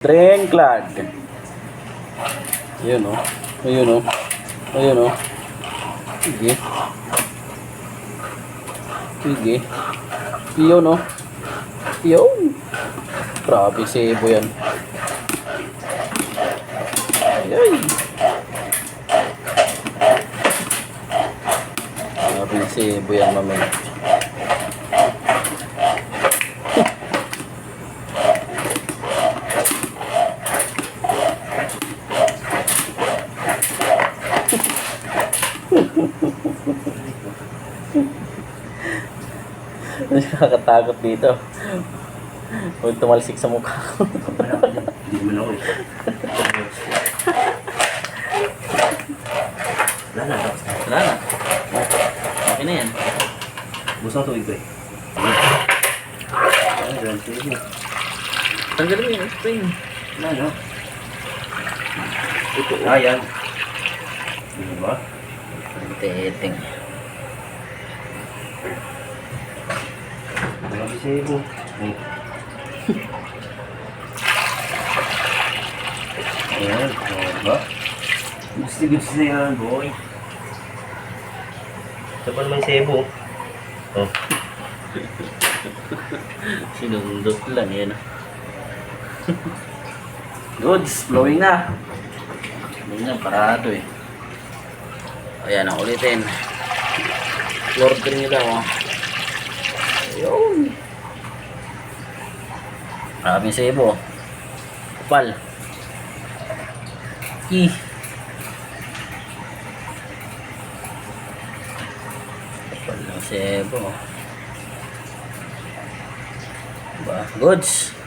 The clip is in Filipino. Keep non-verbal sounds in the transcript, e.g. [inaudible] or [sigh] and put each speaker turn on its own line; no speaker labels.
Drain clog. Ayun o. Ayun o. Ayun o. Sige. Sige. Yun o. Yun. Grabe sebo yan. Ay. Grabe sebo yan mamaya. Nakakatakot dito. Huwag tumalsik sa mukha ko.
Hindi naman ako eh. Wala na. na.
Wala na. Okay na yan.
Gusto ng tubig ko eh.
Tanggalin mo yung spring.
Wala no? Ito. Ah, yan. Ano ba?
Teteng.
Mga bisebo. Ay. Ayan. Oh, ba? Gusto gusto na yan, boy. Ito pa naman sebo. Oh. [laughs]
Sinundot lang yan. [laughs] Goods, flowing na. Flowing na, parado eh. Ayan ang ulitin. Floor drain nila oh. Ayun. Maraming sebo. Kapal. Ih. Kapal ng sebo. Ba, goods.